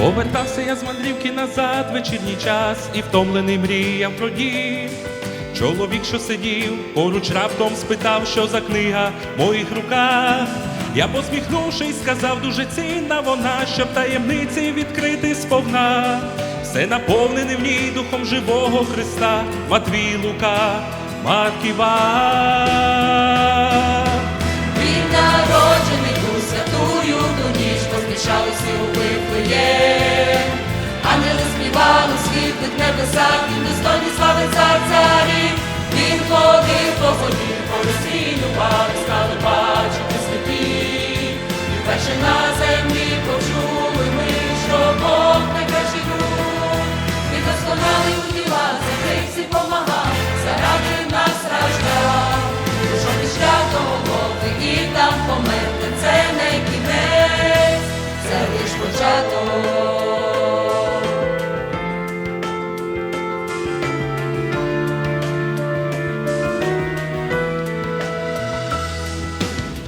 Повертався я з мандрівки назад, вечірній час, і втомлений мріяв про дім. Чоловік, що сидів, поруч раптом спитав, що за книга в моїх руках. Я посміхнувшись, сказав, дуже цінна вона, щоб таємниці відкрити сповна. Все наповнене в ній духом живого Христа, Матвій Лука, Марк Іван. Він народжений у святую ту ніч поспішали всі у Вифлеєм. Світлих небесах, він достойний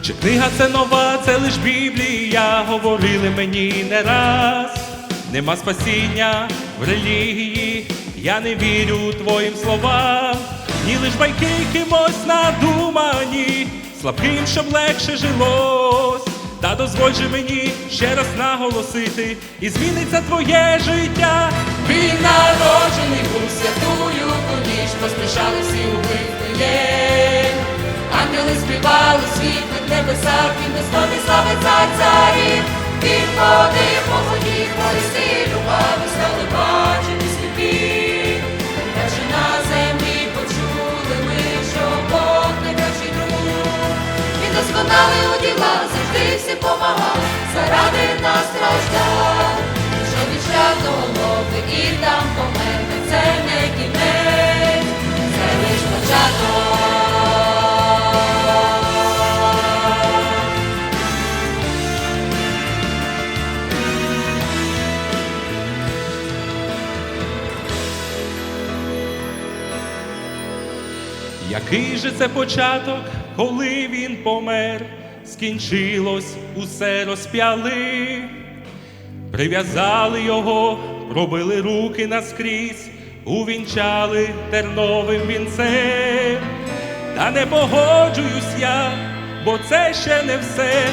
Чи книга це нова, це лиш Біблія, говорили мені не раз. Нема спасіння в релігії, я не вірю твоїм словам, ні лиш байки кимось надумані, слабким, щоб легше жилось. Та дозволь же мені ще раз наголосити, і зміниться твоє життя. Він народжений був святую ту ніч, поспішали всі у Вифлеєм. Ангели співали в світлих небесах, він достойний слави цар царів. Він ходив по воді, хворі силював, і стали бачити сліпі. Перші на землі почули ми, що Бог найкращий друг. Він досконалий у діла, завжди всі помагав, заради нас страждав. Який же це початок, коли він помер, скінчилось, усе розп'яли, прив'язали його, пробили руки наскрізь, увінчали терновим вінцем. Та не погоджуюсь я, бо це ще не все.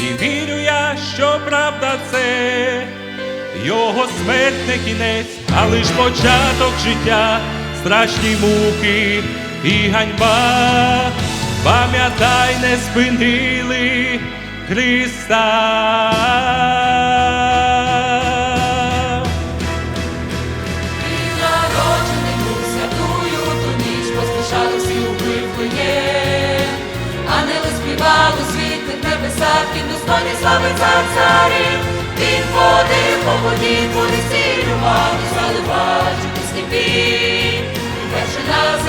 І вірю я, що правда це. Його смерть не кінець, а лиш початок життя, страшні муки і ганьба. Пам'ятай, не спинили Христа. Достойний слави цар царів. Він ходив по воді, творі цілював, і стали бачити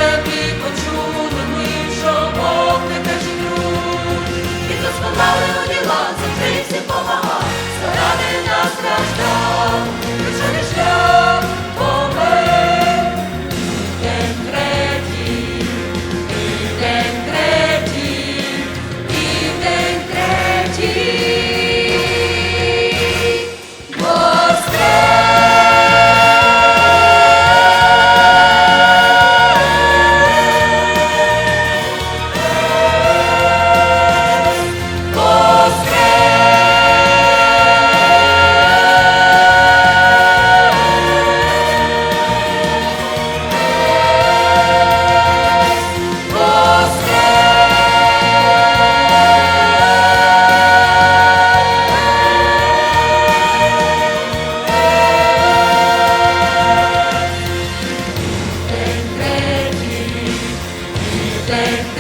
birthday.